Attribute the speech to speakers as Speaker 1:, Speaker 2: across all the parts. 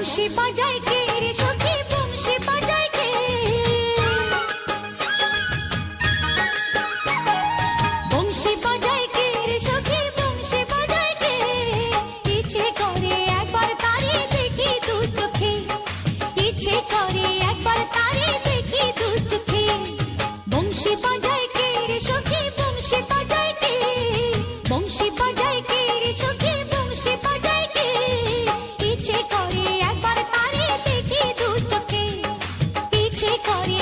Speaker 1: বংশী বাজায় কে রে সখী, বংশী বাজায় কে? বংশী বাজায় কে রে সখী, বংশী বাজায় কে? ইচ্ছে করে একবার তারে দেখি দু চোখে। ইচ্ছে করে একবার ইচ্ছে করে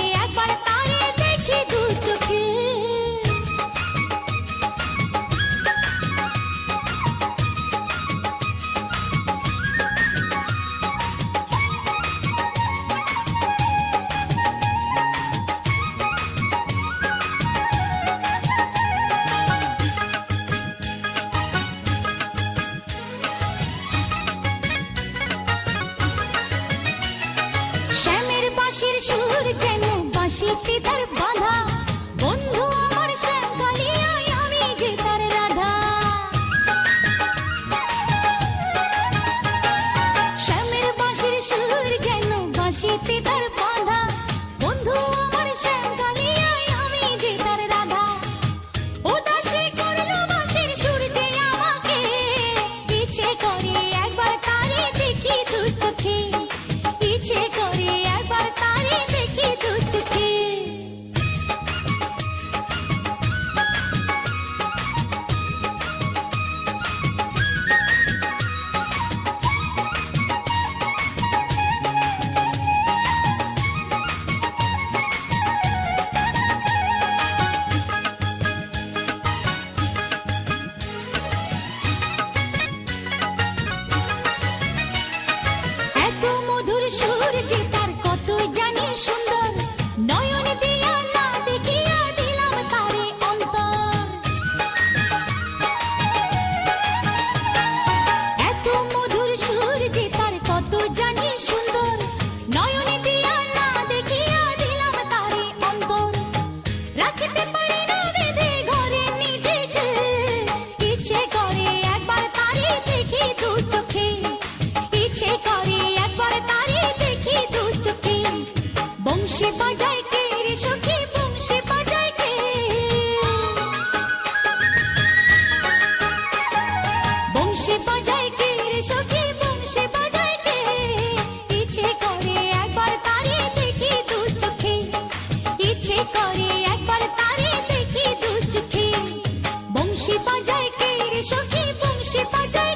Speaker 1: সেটি তার বাধা। বন্ধু বংশী বাজায় কে সখী বংশী বাজায়